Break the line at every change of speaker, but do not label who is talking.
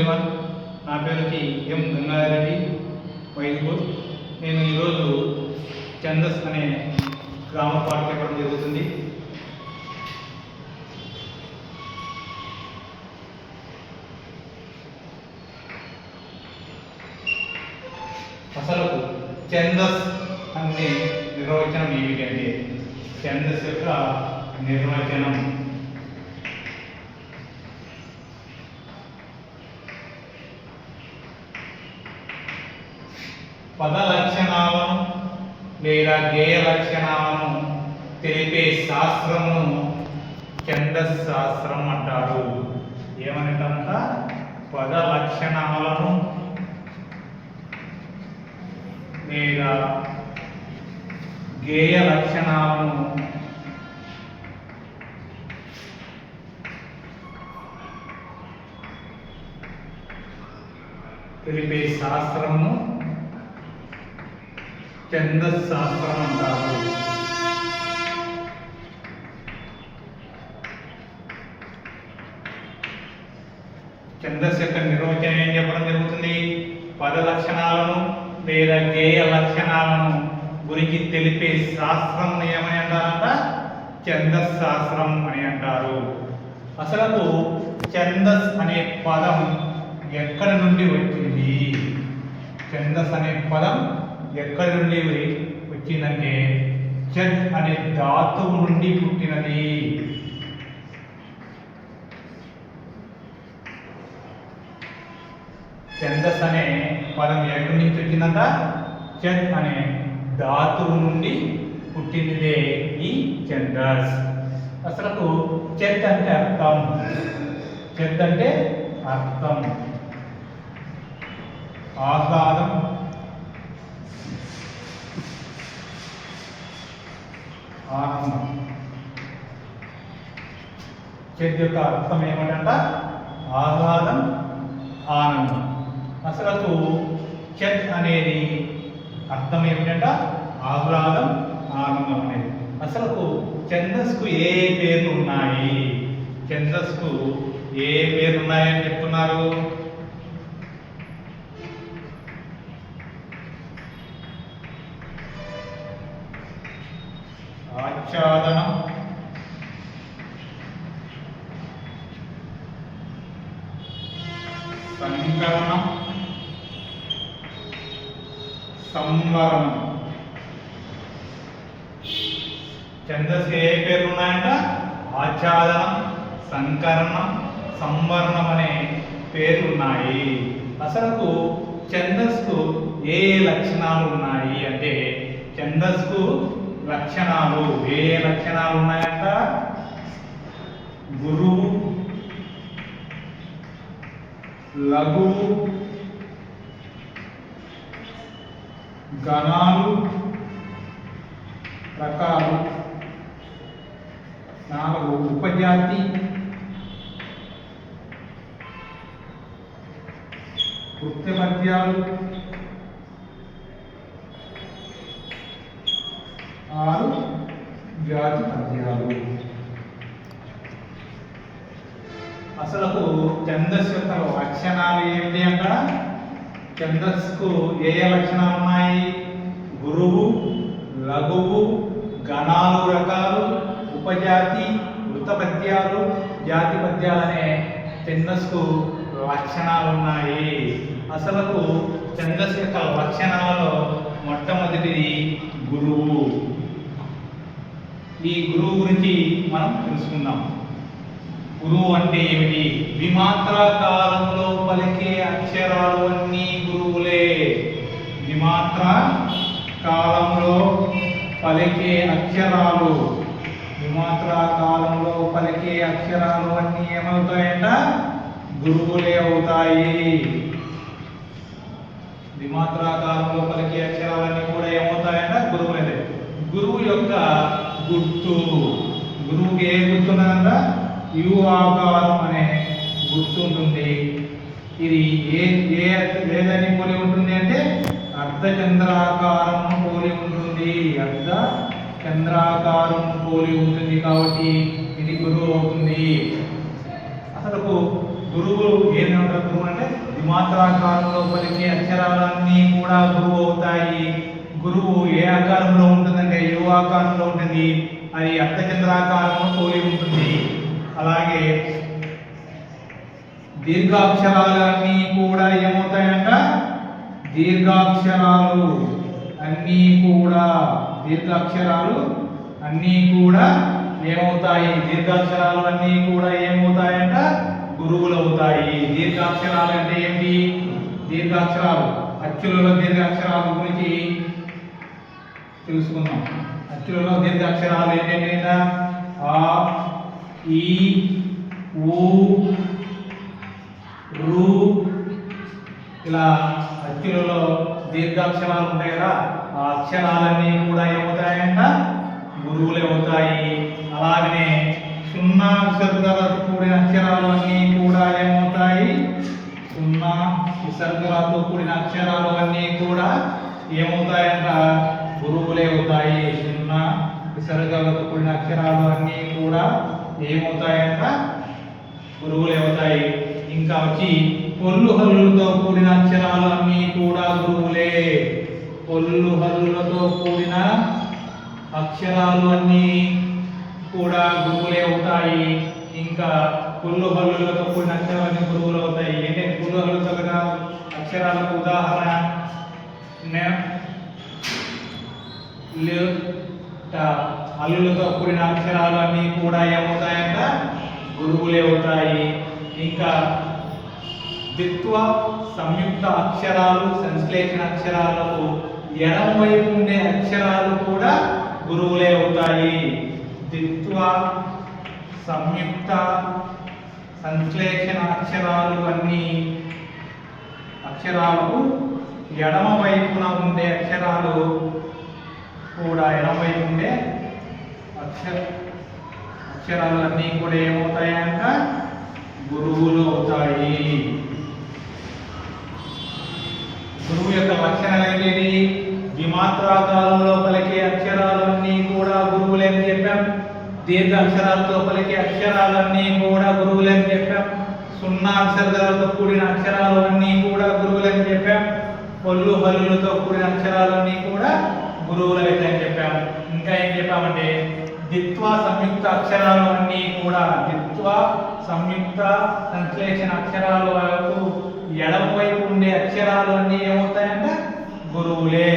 Everyone నా పేరు వచ్చి ఎం గంగారెడ్డి వైద్యపూర్ నేను ఈరోజు చందస్ అనే గ్రామ పార్టీ ఇవ్వడం జరుగుతుంది. అసలు చందస్ అనే నిర్వచనం ఏమిటంటే ఛందస్ యొక్క నిర్వచనం పద లక్షణాలను లేదా గేయ లక్షణాలను తెలిపే శాస్త్రమును ఛందస్ శాస్త్రం అంటారు. ఏమనంటారంట పద లక్షణాలను లేదా గేయ లక్షణాలను తెలిపే శాస్త్రము శాస్త్రం అంటారు ఛందస్ యొక్క నిర్వచనం ఏం చెప్పడం జరుగుతుంది? పద లక్షణాలను లేదా గేయ లక్షణాలను గురించి తెలిపే శాస్త్రం ఏమని అంటారంట? ఛందస్ శాస్త్రం అని అంటారు. అసలు ఛందస్ అనే పదం ఎక్కడి నుండి వచ్చింది? ఛందస్ అనే పదం ఎక్కడి నుండి వచ్చిందంటే చద్ అనే ధాతువు నుండి పుట్టినది. ఛందస్ అనే పదం ఎక్కడి నుంచి వచ్చిందంట? చద్ అనే ధాతువు నుండి పుట్టినదే ఈ ఛందస్. అసలు చెత్ అంటే అర్థం. చెత్ అంటే అర్థం. ఆహ్లాదం. ఆనందం. చెత్ యొక్క అర్థం ఏమిటంట? ఆహ్లాదం ఆనందం. అసలు చెత్ అనేది అర్థం ఏమిటంట? ఆహ్లాదం ఆనందం అనేది. అసలు ఛందస్కు ఏ పేర్లు ఉన్నాయి? ఛందస్కు ఏ పేర్లు ఉన్నాయని చెప్తున్నారు? ఆచ్ఛాదనం సంకలనం సంవరణం. ఛందస్సు ఏ పేర్లు ఉన్నాయంట? ఆచ్ఛాదనం సంకరణం సంవరణం అనే పేర్లు ఉన్నాయి. అసలు ఛందస్కు ఏ ఏ లక్షణాలు ఉన్నాయి అంటే ఛందస్కు లక్షణాలు. ఏ లక్షణాలు ఉన్నాయంట? గురువు లఘువు గణాలు రకాలు. నాలుగు. ఉపజాతి కృత్యపద్యాలు ఆరు జాతి పద్యాలు. అసలు ఛందస్సు యొక్క లక్షణాలు ఏమిటి అంట ఛందస్సుకు ఏ ఏ లక్షణాలు ఉన్నాయి? గురువు లఘువు గణాలు రకాలు ఉపజాతి వృతపద్యాలు జాతి పద్యాలు అనే ఛందస్సుకు లక్షణాలు ఉన్నాయి. అసలు ఛందస్సు యొక్క లక్షణాలలో మొట్టమొదటిది గురువు. ఈ గురువు గురించి మనం తెలుసుకుందాం. గురువు అంటే ఏమిటి? విమాత్ర కాలంలో పలికే అక్షరాలు అన్నీ గురువులే. విమాత్ర కాలంలో పలికే అక్షరాలు. విమాత్ర కాలంలో పలికే అక్షరాలు అన్నీ ఏమవుతాయంట? గురువులే అవుతాయి. విమాత్ర కాలంలో పలికే అక్షరాలు కూడా ఏమవుతాయంట గురువులే గురువు యొక్క గుర్తు. గురువుకి ఏ గుర్తున్నదంట యు ఆకారం అనే గుర్తు ఉంటుంది ఇది ఏ ఏ ఏదని పోలి ఉంటుంది అంటే అర్ధచంద్రాకారం పోలి ఉంటుంది. అర్ధ చంద్రాకారం పోలి ఉంటుంది కాబట్టి ఇది గురువు అవుతుంది. అసలు గురువు ఏమంటారు గురువు అంటే? ద్విమాత్రాకారంలో పలికే అక్షరాలన్నీ కూడా గురువు అవుతాయి. గురువు ఏ ఆకారంలో ఉంటుందంటే యువ ఆకారంలో ఉంటుంది? అది అర్ధచంద్రాకారంలో పోలి ఉంటుంది. అలాగే దీర్ఘాక్షరాలన్నీ కూడా ఏమవుతాయంట? దీర్ఘాక్షరాలు. అన్నీ కూడా దీర్ఘాక్షరాలు అన్నీ కూడా ఏమవుతాయి? దీర్ఘాక్షరాలు అన్నీ కూడా ఏమవుతాయంట? గురువులు అవుతాయి దీర్ఘాక్షరాలు అంటే ఏంటి? దీర్ఘాక్షరాలు. అచ్చులలో దీర్ఘాక్షరాల గురించి తెలుసుకుందాం. అచ్చులలో దీర్ఘాక్షరాలు ఏంటంటే ఆ ఈ ఊ రు. ఇలా అచ్చులలో దీర్ఘాక్షరాలు ఉంటాయి కదా ఆ అక్షరాలన్నీ కూడా ఏమవుతాయంట? గురువులు అవుతాయి. అలాగనే సున్నా విసర్గలతో కూడిన అక్షరాలు అన్నీ కూడా ఏమవుతాయి? సున్నా విసర్గలతో కూడిన అక్షరాలు అన్నీ కూడా ఏమవుతాయంట? గురువులే అవుతాయి. చిన్న విసర్గాలతో కూడిన అక్షరాలు అన్నీ కూడా ఏమవుతాయంట? గురువులే అవుతాయి. ఇంకా వచ్చి పొల్లు హల్లులతో కూడిన అక్షరాలు అన్నీ కూడా గురువులే. పొల్లు హల్లులతో కూడిన అక్షరాలు అన్నీ కూడా గురువులే అవుతాయి. ఇంకా పొల్లు హల్లులతో కూడిన అక్షరాలన్నీ గురువులు అవుతాయి. ఏంటంటే పొల్లు హల్లుతో అక్షరాలకు ఉదాహరణ? అల్లులతో కూడిన అక్షరాలు అన్నీ కూడా ఏమవుతాయంట? గురువులే అవుతాయి. ఇంకా ద్విత్వ సంయుక్త అక్షరాలు సంశ్లేషణ అక్షరాలకు ఎడం వైపు ఉండే అక్షరాలు కూడా గురువులే అవుతాయి. ద్విత్వ సంయుక్త సంశ్లేషణ అక్షరాలు అన్నీ అక్షరాలకు ఎడమ వైపున ఉండే అక్షరాలు కూడా ఎడమ వైపు ఉండే అక్షర అక్షరాలన్నీ కూడా ఏమవుతాయంట? గురువులు అవుతాయి. గురువు యొక్క లక్షణాలు ఏంటి ద్విమాత్రాకారంలో పలికే అక్షరాలన్నీ కూడా గురువులని చెప్పాం. దీర్ఘ అక్షరాలతో పలికే అక్షరాలన్నీ కూడా గురువులని చెప్పాం. సున్నా అక్షరాలతో కూడిన అక్షరాలన్నీ కూడా గురువులని చెప్పాం. పళ్ళు హల్లులతో కూడిన అక్షరాలన్నీ కూడా గురువులు అని చెప్పాము ఇంకా ఏం చెప్పామంటే ద్విత్వ సంయుక్త అక్షరాలు అన్నీ కూడా ద్విత్వ సంయుక్త సంశ్లేషణ అక్షరాలు వరకు ఎడమ వైపు ఉండే అక్షరాలు అన్నీ ఏమవుతాయంటే? గురువులే.